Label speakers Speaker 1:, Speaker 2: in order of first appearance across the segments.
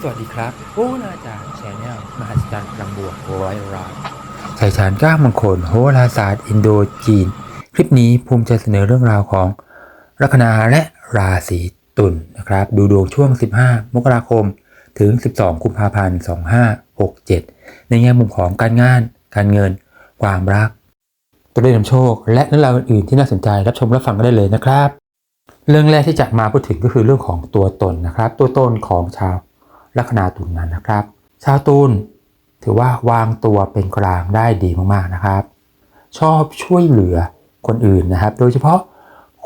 Speaker 1: สวัสดีครับโอราจารย์แชนแนลมหัศจรรย์พลังบวกร้อยรายสายชานก้ามงคลโหราศาสตร์อินโดจีน คลิปนี้ภูมิจะเสนอเรื่องราวของลัคนาและราศีตุลนะครับ ดูดวงช่วง 15 มกราคม ถึง 12 กุมภาพันธ์ 2567 ในแง่มุมของการงาน การเงิน ความรัก ตัวเลขนำโชค และเรื่องราวอื่นๆที่น่าสนใจรับชมรับฟังกันได้เลยนะครับ เรื่องแรกที่จะมาพูดถึงก็คือเรื่องของตัวตนนะครับ ตัวตนของชาว ลัคนาตุลนั้นนะครับ ชาวตุลถือว่าวางตัวเป็นกลางได้ดีมากๆนะครับ ชอบช่วยเหลือคนอื่นนะครับ โดยเฉพาะ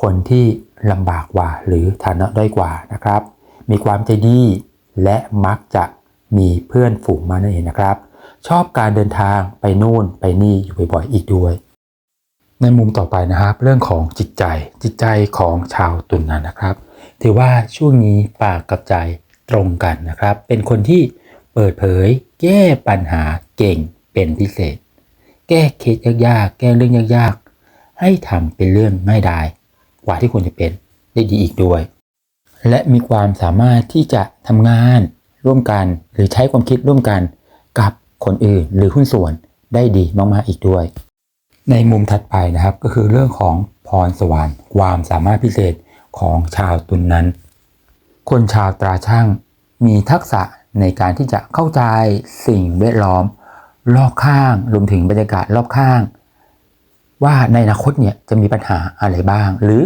Speaker 1: คนที่ลำบากกว่าหรือฐานะด้อยกว่านะครับ มีความใจดีและมักจะมีเพื่อนฝูงมานั่นเองนะครับ ชอบการเดินทางไปนู่นไปนี่อยู่บ่อยๆอีกด้วย ในมุมต่อไปนะครับ เรื่องของจิตใจจิตใจของชาวตุลนั้นนะครับ ถือว่าช่วงนี้ปากกับใจ ตรงกันนะครับ เป็นคนที่เปิดเผย แก้ปัญหาเก่งเป็นพิเศษ แก้เคสยากๆ แก้เรื่องยากๆ ให้ทำเป็นเรื่องง่ายดายกว่าที่ควรจะเป็นได้ดีอีกด้วย และมีความสามารถที่จะทำงานร่วมกันหรือใช้ความคิดร่วมกันกับคนอื่นหรือหุ้นส่วนได้ดีมากๆอีกด้วย ในมุมถัดไปนะครับก็คือเรื่องของพรสวรรค์ความสามารถพิเศษของชาวตุนนั้น คนชาวตราช่างมีทักษะในการที่จะเข้าใจสิ่งแวดล้อม รอบข้างรวมถึงบรรยากาศรอบข้าง ว่าในอนาคตเนี่ยจะมีปัญหาอะไรบ้าง หรือ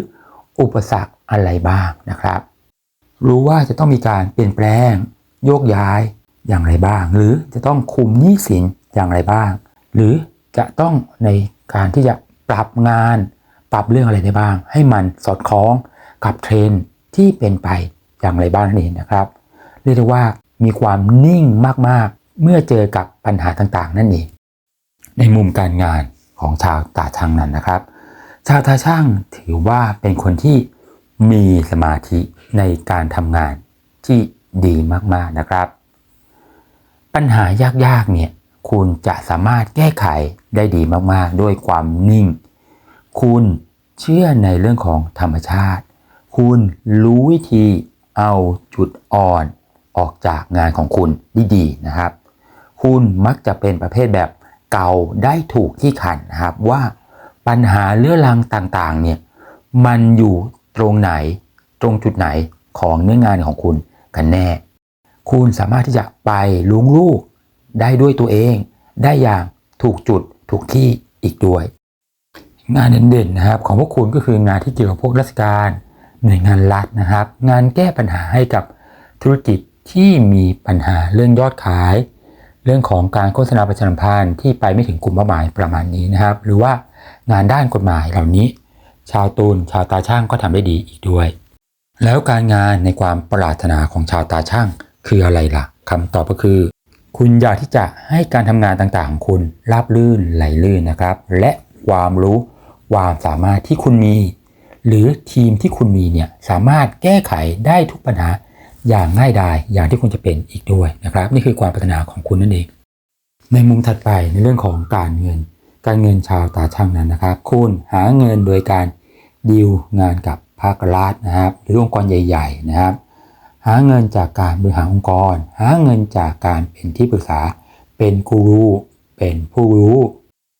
Speaker 1: อุปสรรคอะไรบ้างนะครับ รู้ว่าจะต้องมีการเปลี่ยนแปลง โยกย้ายอย่างไรบ้าง หรือจะต้องคุมหนี้สินอย่างไรบ้าง หรือจะต้องในการที่จะปรับงาน ปรับเรื่องอะไรได้บ้าง ให้มันสอดคล้องกับเทรนที่เป็นไป อย่างไรบ้างนั่นเองนะครับ เรียกได้ว่ามีความนิ่งมากๆ เมื่อเจอกับปัญหาต่างๆ นั่นเองในมุมการงานของชาวตาช่างนั้นนะครับ ชาวตาช่างถือว่าเป็นคนที่มีสมาธิในการทำงานที่ดีมากๆนะครับ ปัญหายากๆเนี่ยคุณจะสามารถแก้ไขได้ดีมากๆ ด้วยความนิ่ง คุณเชื่อในเรื่องของธรรมชาติ คุณรู้วิธี เอาจุดอ่อนออกจากงานของคุณด้ดีนะครับ คุณมักจะเป็นประเภทแบบเก่าได้ถูกที่ขันนะครับว่าปัญหาเรื้อรังต่างๆเนี่ยมันอยู่ตรงไหนตรงจุดไหนของเนื้องานของคุณกันแน่ คุณสามารถที่จะไปลุงลูกได้ด้วยตัวเอง ได้อย่างถูกจุดถูกที่อีกด้วย งานเด่นๆนะครับของพวกคุณก็คืองานที่เกี่ยวกับพวกราชการ หน่วยงานรัฐนะครับ งานแก้ปัญหาให้กับธุรกิจที่มีปัญหาเรื่องยอดขาย เรื่องของการโฆษณาประชาสัมพันธ์ที่ไปไม่ถึงกลุ่มเป้าหมายประมาณนี้นะครับ หรือว่างานด้านกฎหมายเหล่านี้ ชาวตูนชาวตาช่างก็ทำได้ดีอีกด้วย แล้วการงานในความปรารถนาของชาวตาช่างคืออะไรล่ะคำตอบก็คือ คุณอยากที่จะให้การทำงานต่างๆของคุณราบลื่นไหลลื่นนะครับ และความรู้ความสามารถที่คุณมี หรือทีมที่คุณมีเนี่ยสามารถแก้ไขได้ทุกปัญหาอย่างง่ายดายอย่างที่คุณจะเป็นอีกด้วยนะครับ นี่คือความปรารถนาของคุณนั่นเอง ในมุมถัดไปในเรื่องของการเงิน การเงินชาวตาช่างนั้นนะครับ คุณหาเงินโดยการดีลงานกับภาครัฐนะครับ หรือองค์กรใหญ่ ๆ นะครับ หาเงินจากการบริหารองค์กร หาเงินจากการเป็นที่ปรึกษา เป็นกูรูเป็นผู้รู้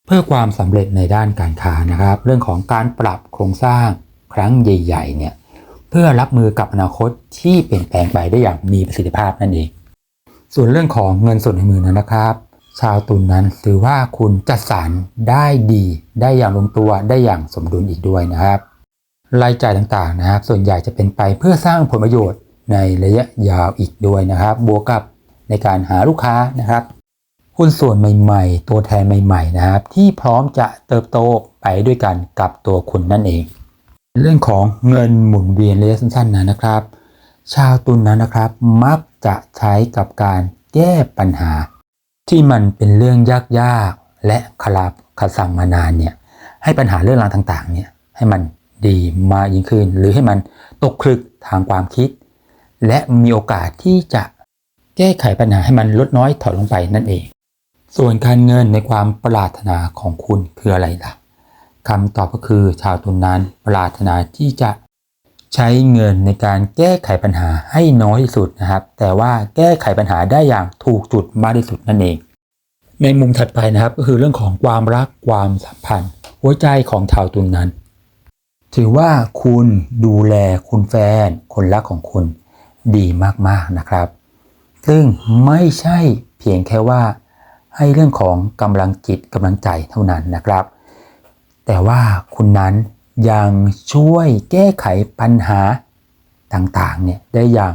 Speaker 1: เพื่อความสำเร็จในด้านการค้านะครับ เรื่องของการปรับโครงสร้าง ครั้งใหญ่ๆเนี่ยเพื่อรับมือกับอนาคตที่เปลี่ยนแปลงไปได้อย่างมีประสิทธิภาพนั่นเอง ส่วนเรื่องของเงินสดในมือนั้นนะครับ ชาวตุนนั้นถือว่าคุณจัดสรรได้ดี ได้อย่างลงตัวได้อย่างสมดุลอีกด้วยนะครับรายจ่ายต่างๆนะครับ ส่วนใหญ่จะเป็นไปเพื่อสร้างผลประโยชน์ในระยะยาวอีกด้วยนะครับ บวกกับในการหาลูกค้านะครับหุ้นส่วนใหม่ๆ ตัวแทนใหม่ ๆ นะครับ ที่พร้อมจะเติบโตไปด้วยกันกับตัวคุณนั่นเอง เรื่องของเงินหมุนเวียนระยะสั้นๆนะครับ ชาวตุลนนั้นนะครับ มักจะใช้กับการแก้ปัญหา ที่มันเป็นเรื่องยากๆและคลาบคาสั่งมานานเนี่ยให้ปัญหาเรื่องราวต่างๆเนี่ยให้มันดีมากยิ่งขึ้น หรือให้มันตกคลึกทางความคิด และมีโอกาสที่จะแก้ไขปัญหาให้มันลดน้อยถอยลงไปนั่นเอง ส่วนการเงินในความปรารถนาของคุณคืออะไรล่ะ คำตอบก็คือชาวตุนนั้นปรารถนาที่จะใช้เงินในการแก้ไขปัญหาให้น้อยที่สุดนะครับ แต่ว่าแก้ไขปัญหาได้อย่างถูกจุดมากที่สุดนั่นเอง ในมุมถัดไปนะครับก็คือเรื่องของความรักความสัมพันธ์ หัวใจของชาวตุลนั้น ถือว่าคุณดูแลคุณแฟน คนรักของคุณดีมากๆนะครับ ซึ่งไม่ใช่เพียงแค่ว่าให้เรื่องของกำลังจิตกำลังใจเท่านั้นนะครับ แต่ว่าคุณนั้นยังช่วยแก้ไขปัญหาต่างๆเนี่ยได้อย่าง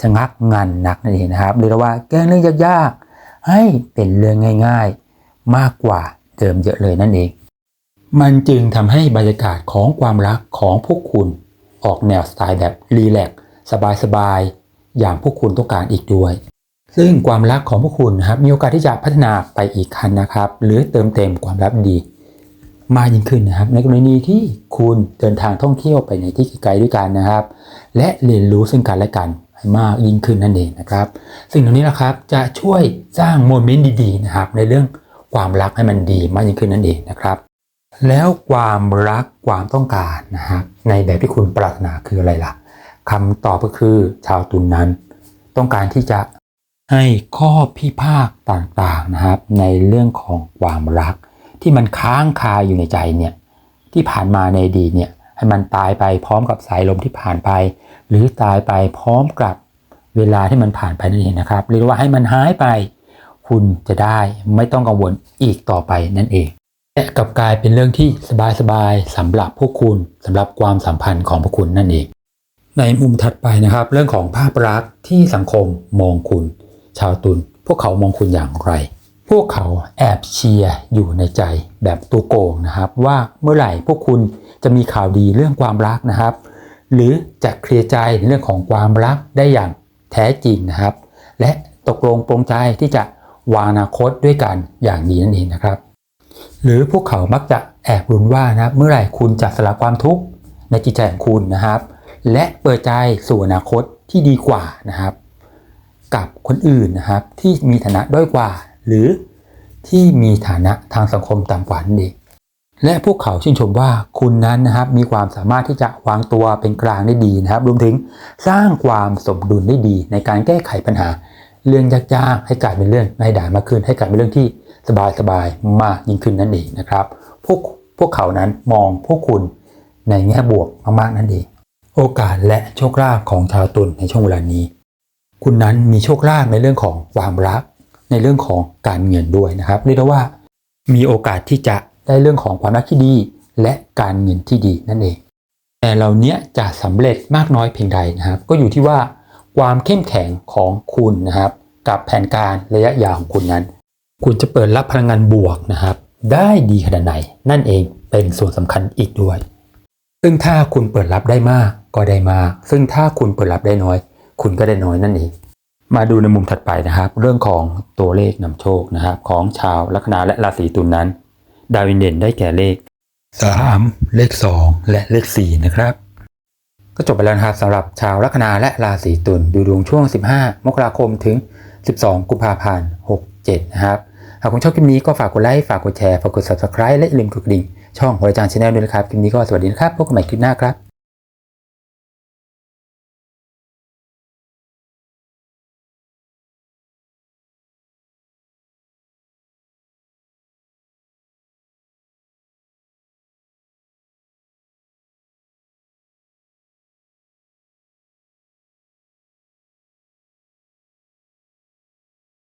Speaker 1: ชะงักงันนักนั่นเองนะครับเรียกว่าแก้เรื่องยากๆ ให้เป็นเรื่องง่าย ๆ มากกว่าเดิมเยอะเลยนั่นเอง มันจึงทำให้บรรยากาศของความรักของพวกคุณออกแนวสไตล์แบบรีแลกซ์สบายๆ อย่างพวกคุณต้องการอีกด้วย ซึ่งความรักของพวกคุณนะครับมีโอกาสที่จะพัฒนาไปอีกขั้นนะครับ หรือเติมเต็มความรักดี มากยิ่งขึ้นนะครับ ในกรณีที่คุณเดินทางท่องเที่ยวไปในที่ไกลด้วยกันนะครับ และเรียนรู้ซึ่งกันและกันให้มากยิ่งขึ้นนั่นเองนะครับ สิ่งเหล่านี้นะครับจะช่วยสร้างโมเมนต์ดีๆนะครับ ในเรื่องความรักให้มันดีมากยิ่งขึ้นนั่นเองนะครับ แล้วความรักความต้องการนะครับในแบบที่คุณปรารถนาคืออะไรล่ะคำตอบก็คือชาวตุลนนั้น ต้องการที่จะให้ข้อพิพาทต่างๆนะครับ ในเรื่องของความรัก ที่มันค้างคาอยู่ในใจเนี่ยที่ผ่านมาในอดีตเนี่ยให้มันตายไปพร้อมกับสายลมที่ผ่านไป หรือตายไปพร้อมกับเวลาที่มันผ่านไปนั่นเองนะครับเรียกว่าให้มันหายไป คุณจะได้ไม่ต้องกังวลอีกต่อไปนั่นเองและกลับกลายเป็นเรื่องที่สบายๆสำหรับพวกคุณสำหรับความสัมพันธ์ของพวกคุณนั่นเอง ในมุมถัดไปนะครับ เรื่องของภาพลักษณ์ที่สังคมมองคุณ ชาวตุลพวกเขามองคุณอย่างไร วกเขาแอบเชียร์อยู่ในใจแบบตัวโกงนะครับ ว่าเมื่อไหร่พวกคุณจะมีข่าวดีเรื่องความรักนะครับ หรือจะเคลียร์ใจในเรื่องของความรักได้อย่างแท้จริงนะครับ และตกลงปรงใจที่จะวางอนาคตด้วยกันอย่างดีนั่นเองนะครับ หรือพวกเขามักจะแอบรุนว่านะเมื่อไหร่คุณจะสละความทุกข์ในจิตใจของคุณนะครับ และเปิดใจสู่อนาคตที่ดีกว่านะครับ กับคนอื่นนะครับที่มีฐานะด้อยกว่า หรือที่มีฐานะทางสังคมต่ำกว่านั่นเองและพวกเขาชื่นชมว่าคุณนั้นนะครับมีความสามารถที่จะวางตัวเป็นกลางได้ดีนะครับ รวมถึงสร้างความสมดุลได้ดี ในการแก้ไขปัญหา เรื่องยากๆให้กลายเป็นเรื่องง่ายดายมากขึ้น ให้กลายเป็นเรื่องที่สบายๆมากยิ่งขึ้นนั่นเองนะครับพวกพวกเขานั้นมองพวกคุณในแง่บวกมากๆนั่นเอง โอกาสและโชคลาภของชาวตุลในช่วงเวลานี้ คุณนั้นมีโชคลาภในเรื่องของความรัก ในเรื่องของการเงินด้วยนะครับเรียกได้ว่า มีโอกาสที่จะได้เรื่องของความรักที่ดี และการเงินที่ดีนั่นเอง แต่เหล่านี้จะสำเร็จมากน้อยเพียงใดนะครับ ก็อยู่ที่ว่าความเข้มแข็งของคุณนะครับ กับแผนการระยะยาวของคุณนั้น คุณจะเปิดรับพลังงานบวกนะครับ ได้ดีขนาดไหนนั่นเองเป็นส่วนสำคัญอีกด้วย ซึ่งถ้าคุณเปิดรับได้มากก็ได้มาก ซึ่งถ้าคุณเปิดรับได้น้อย คุณก็ได้น้อยนั่นเอง มาดูในมุมถัดไปนะครับ เรื่องของตัวเลขนำโชคนะครับ ของชาวลัคนาและราศีตุลนนั้น ดาวอินเด่นได้แก่เลข 3 เลข 2 และเลข 4 นะครับ ก็จบไปแล้วนะครับสำหรับชาวลัคนาและราศีตุลดูดวงช่วง 15 มกราคมถึง 12 กุมภาพันธ์ 67 นะครับ หากคุณชอบคลิปนี้ก็ฝากกดไลค์ ฝากกดแชร์ ฝากกด subscribe และอย่าลืมกดกระดิ่งช่องหัวใจจานชาแนลด้วยนะครับ คลิปนี้ก็สวัสดีนะครับ พบกันใหม่คลิปหน้าครับ